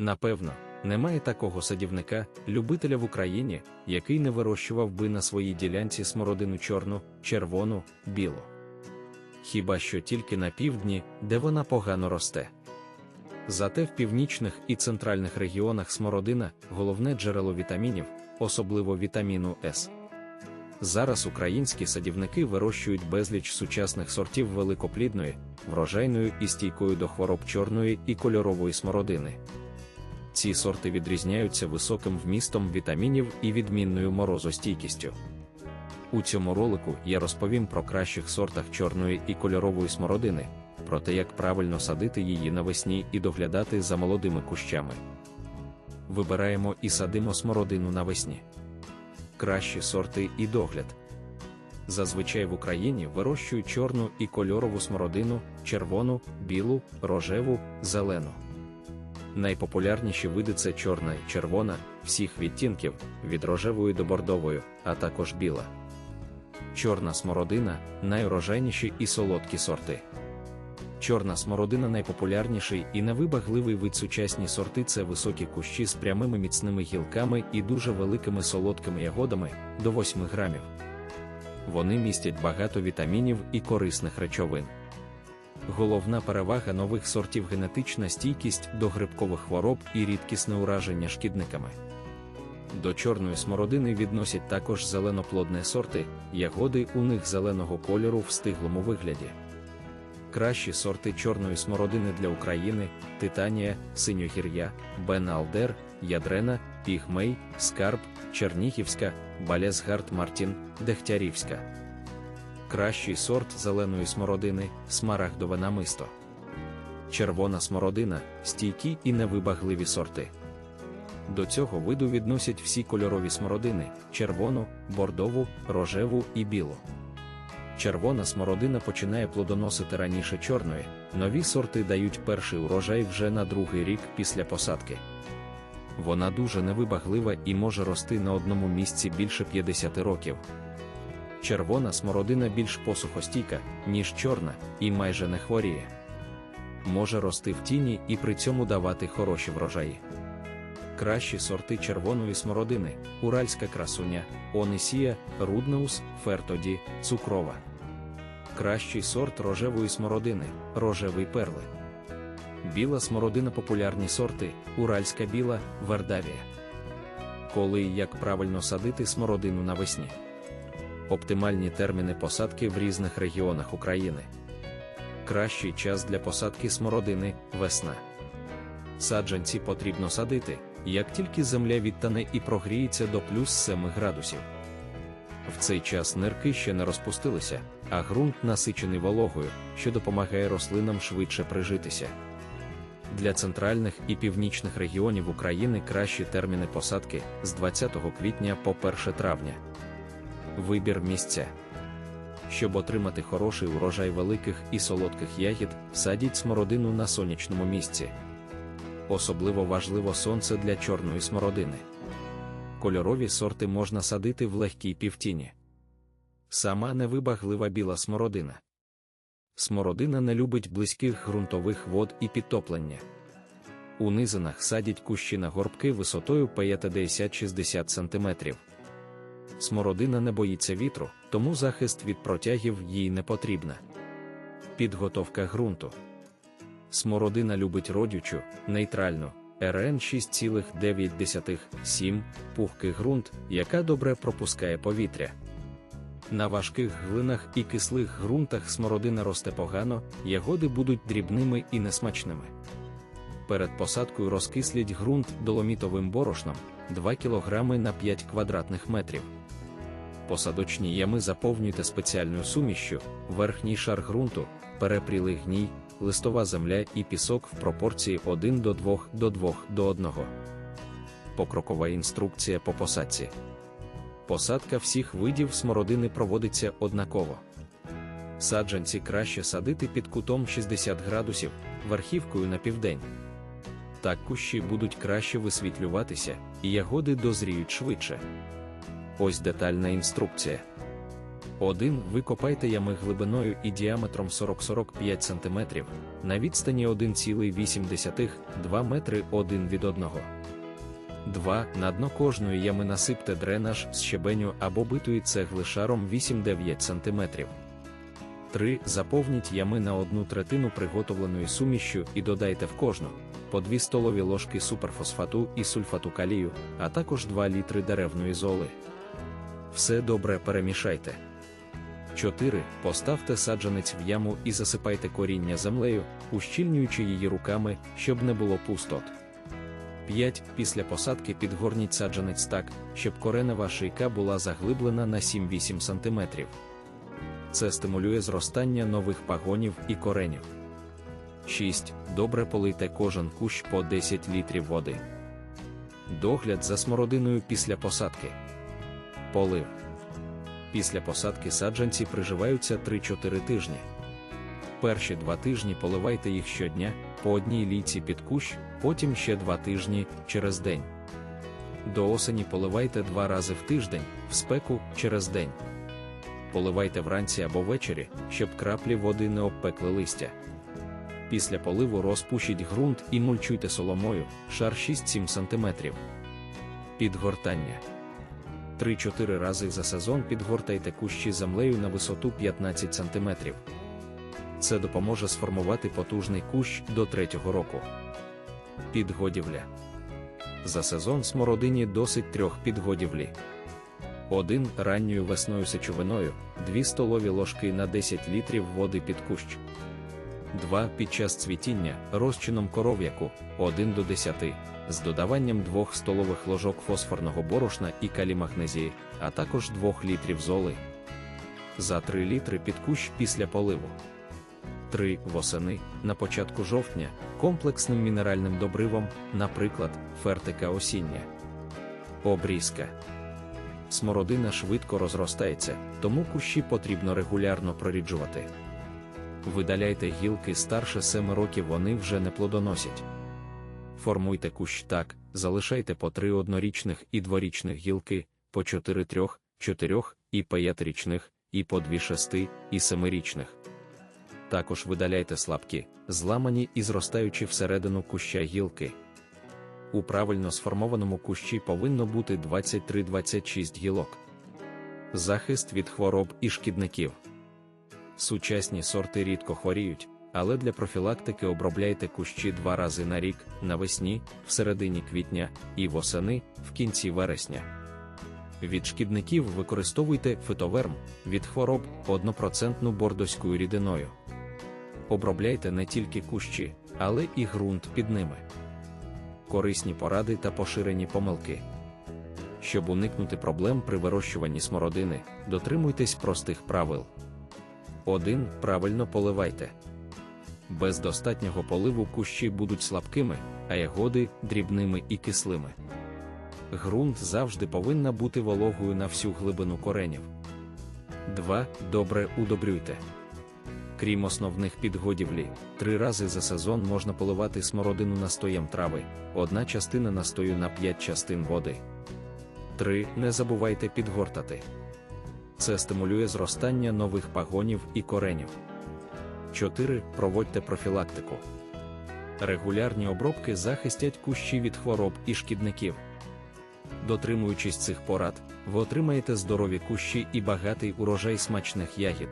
Напевно, немає такого садівника, любителя в Україні, який не вирощував би на своїй ділянці смородину чорну, червону, білу. Хіба що тільки на півдні, де вона погано росте. Зате в північних і центральних регіонах смородина головне джерело вітамінів, особливо вітаміну С. Зараз українські садівники вирощують безліч сучасних сортів великоплідної, врожайної і стійкою до хвороб чорної і кольорової смородини. Ці сорти відрізняються високим вмістом вітамінів і відмінною морозостійкістю. У цьому ролику я розповім про кращих сортах чорної і кольорової смородини, про те, як правильно садити її навесні і доглядати за молодими кущами. Вибираємо і садимо смородину навесні. Кращі сорти і догляд. Зазвичай в Україні вирощують чорну і кольорову смородину, червону, білу, рожеву, зелену. Найпопулярніші види це чорна червона, всіх відтінків, від рожевої до бордової, а також біла. Чорна смородина найрожайніші і солодкі сорти. Чорна смородина найпопулярніший і невибагливий вид сучасні сорти це високі кущі з прямими міцними гілками і дуже великими солодкими ягодами до 8 грамів. Вони містять багато вітамінів і корисних речовин. Головна перевага нових сортів генетична стійкість до грибкових хвороб і рідкісне ураження шкідниками. До чорної смородини відносять також зеленоплодні сорти, ягоди у них зеленого кольору в стиглому вигляді. Кращі сорти чорної смородини для України Титанія, Синьогір'я, Бен-Алдер, Ядрена, Пігмей, Скарб, Чернігівська, Балязгард Мартін, Дегтярівська. Кращий сорт зеленої смородини смарагдове намисто. Червона смородина стійкі і невибагливі сорти. До цього виду відносять всі кольорові смородини червону, бордову, рожеву і білу. Червона смородина починає плодоносити раніше чорної, нові сорти дають перший урожай вже на другий рік після посадки. Вона дуже невибаглива і може рости на одному місці більше 50 років. Червона смородина більш посухостійка, ніж чорна, і майже не хворіє. Може рости в тіні і при цьому давати хороші врожаї. Кращі сорти червоної смородини, уральська красуня, онисія, руднеус, фертоді, цукрова. Кращий сорт рожевої смородини, рожевий перли. Біла смородина популярні сорти, уральська біла, вардавія. Коли і як правильно садити смородину навесні. Оптимальні терміни посадки в різних регіонах України. Кращий час для посадки смородини весна. Саджанці потрібно садити, як тільки земля відтане і прогріється до плюс 7 градусів. В цей час нирки ще не розпустилися, а ґрунт насичений вологою, що допомагає рослинам швидше прижитися. Для центральних і північних регіонів України кращі терміни посадки з 20 квітня по 1 травня. Вибір місця. Щоб отримати хороший урожай великих і солодких ягід, садіть смородину на сонячному місці. Особливо важливо сонце для чорної смородини. Кольорові сорти можна садити в легкій півтіні. Сама невибаглива біла смородина. Смородина не любить близьких ґрунтових вод і підтоплення. У низинах садять кущі на горбки висотою 50-60 см. Смородина не боїться вітру, тому захист від протягів їй не потрібна. Підготовка ґрунту. Смородина любить родючу, нейтральну, РН 6,9 пухкий ґрунт, яка добре пропускає повітря. На важких глинах і кислих ґрунтах смородина росте погано, ягоди будуть дрібними і несмачними. Перед посадкою розкисліть ґрунт доломітовим борошном 2 кг на 5 квадратних метрів. Посадочні ями заповнюйте спеціальною сумішшю, верхній шар ґрунту, перепрілий гній, листова земля і пісок в пропорції 1 до 2 до 2 до 1. Покрокова інструкція по посадці. Посадка всіх видів смородини проводиться однаково. Саджанці краще садити під кутом 60 градусів, верхівкою на південь. Так кущі будуть краще висвітлюватися, і ягоди дозріють швидше. Ось детальна інструкція. 1. Викопайте ями глибиною і діаметром 40-45 см на відстані 1,8-2 метри один від одного. 2. На дно кожної ями насипте дренаж з щебеню або битої цегли шаром 8-9 см. 3. Заповніть ями на одну третину приготовленою сумішю і додайте в кожну по 2 столові ложки суперфосфату і сульфату калію, а також 2 літри деревної золи. Все добре перемішайте. 4. Поставте саджанець в яму і засипайте коріння землею, ущільнюючи її руками, щоб не було пустот. 5. Після посадки підгорніть саджанець так, щоб коренева шийка була заглиблена на 7-8 см. Це стимулює зростання нових пагонів і коренів. 6. Добре полийте кожен кущ по 10 літрів води. Догляд за смородиною після посадки. Полив. Після посадки саджанці приживаються 3-4 тижні. Перші два тижні поливайте їх щодня, по одній лійці під кущ, потім ще два тижні через день. До осені поливайте два рази в тиждень, в спеку через день. Поливайте вранці або ввечері, щоб краплі води не обпекли листя. Після поливу розпушіть ґрунт і мульчуйте соломою, шар 6-7 см. Підгортання. 3-4 рази за сезон підгортайте кущі землею на висоту 15 см. Це допоможе сформувати потужний кущ до третього року. Підгодівля. За сезон смородині досить трьох підгодівлі. 1. Ранньою весною сечовиною 2 столові ложки на 10 літрів води під кущ. 2. Під час цвітіння розчином коров'яку 1 до 10 з додаванням 2 столових ложок фосфорного борошна і калімагнезії, а також 2 літрів золи. За 3 літри під кущ після поливу. 3. Восени на початку жовтня комплексним мінеральним добривом, наприклад, фертика осіння. Обрізка. Смородина швидко розростається, тому кущі потрібно регулярно проріджувати. Видаляйте гілки старше 7 років, вони вже не плодоносять. Формуйте кущ так, залишайте по 3 однорічних і дворічних гілки, по 4 трьох, 4 і 5-річних, і по 2 шести і 7-річних. Також видаляйте слабкі, зламані і зростаючі всередину куща гілки. У правильно сформованому кущі повинно бути 23-26 гілок. Захист від хвороб і шкідників. Сучасні сорти рідко хворіють, але для профілактики обробляйте кущі два рази на рік навесні, в середині квітня і восени в кінці вересня. Від шкідників використовуйте фитоверм, від хвороб 1% бордоською рідиною. Обробляйте не тільки кущі, але і ґрунт під ними. Корисні поради та поширені помилки. Щоб уникнути проблем при вирощуванні смородини, дотримуйтесь простих правил. 1. Правильно поливайте. Без достатнього поливу кущі будуть слабкими, а ягоди дрібними і кислими. Грунт завжди повинна бути вологою на всю глибину коренів. 2. Добре удобрюйте. Крім основних підгодівлі, три рази за сезон можна поливати смородину настоєм трави, одна частина настою на 5 частин води. 3. Не забувайте підгортати. Це стимулює зростання нових пагонів і коренів. 4. Проводьте профілактику. Регулярні обробки захистять кущі від хвороб і шкідників. Дотримуючись цих порад, ви отримаєте здорові кущі і багатий урожай смачних ягід.